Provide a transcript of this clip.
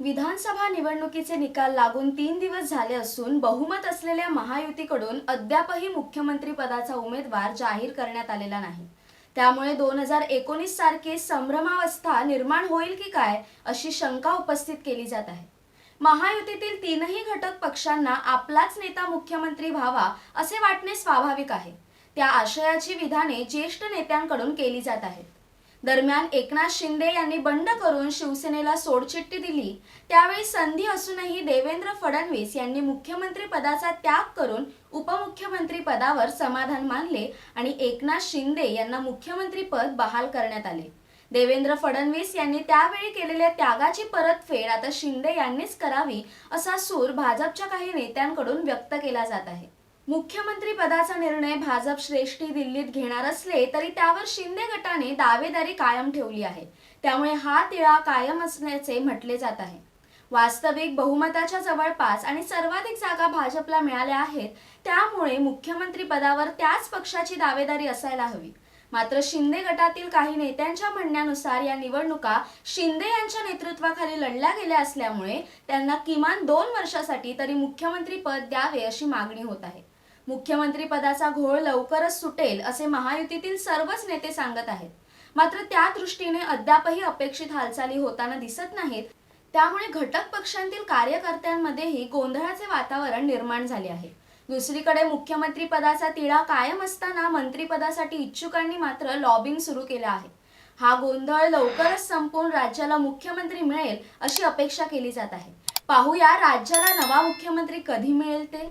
विधानसभा निवडणुकीचे निकाल लागून तीन दिवस झाले असून बहुमत असलेल्या महायुतीकडून अद्यापही मुख्यमंत्री पदाचा उमेदवार जाहीर करण्यात आलेला नाही. त्यामुळे दोन हजार एकोणीस सारखी संभ्रमावस्था निर्माण होईल की काय अशी शंका उपस्थित केली जात आहे. महायुतीतील तीनही घटक पक्षांना आपलाच नेता मुख्यमंत्री व्हावा असे वाटणे स्वाभाविक आहे. त्या आशयाची विधाने ज्येष्ठ नेत्यांकडून केली जात आहेत. दरम्यान एकनाथ शिंदे यांनी बंड करून शिवसेनेला सोडचिठ्ठी दिली. त्यावेळी संधी असूनही देवेंद्र फडणवीस यांनी मुख्यमंत्री पदाचा त्याग करून उपमुख्यमंत्री पदावर समाधान मानले आणि एकनाथ शिंदे यांना मुख्यमंत्री पद बहाल करण्यात आले. देवेंद्र फडणवीस यांनी त्यावेळी केलेल्या त्यागाची परतफेड आता शिंदे यांनीच करावी असा सूर भाजपच्या काही नेत्यांकडून व्यक्त केला जात आहे. मुख्यमंत्री पदाचा निर्णय भाजप श्रेष्ठी दिल्लीत घेणार असले तरी त्यावर शिंदे गटाने दावेदारी कायम ठेवली आहे. त्यामुळे हा तिळा कायम असण्याचे म्हटले जात आहे. वास्तविक बहुमताच्या जवळपास आणि सर्वाधिक जागा भाजपला मिळाल्या आहेत त्यामुळे मुख्यमंत्री पदावर त्याच पक्षाची दावेदारी असायला हवी. मात्र शिंदे गटातील काही नेत्यांच्या म्हणण्यानुसार या निवडणुका शिंदे यांच्या नेतृत्वाखाली लढल्या गेल्या असल्यामुळे त्यांना किमान दोन वर्षासाठी तरी मुख्यमंत्री पद द्यावे अशी मागणी होत आहे. मुख्यमंत्री पदाचा घोळ लवकरच सुटेल असे महायुतीतील सर्वच नेते सांगत आहेत. मात्र त्या दृष्टीने अद्यापही अपेक्षित हालचाली होताना दिसत नाहीत. त्यामुळे घटक पक्षांतील कार्यकर्त्यांमध्येही गोंधळाचे वातावरण निर्माण झाले आहे. दुसरीकडे मुख्यमंत्री पदाचा तिढा कायम असताना मंत्रीपदासाठी इच्छुकांनी मात्र लॉबिंग सुरू केलं आहे. हा गोंधळ लवकरच संपून राज्याला मुख्यमंत्री मिळेल अशी अपेक्षा केली जात आहे. पाहूया राज्याला नवा मुख्यमंत्री कधी मिळेल ते.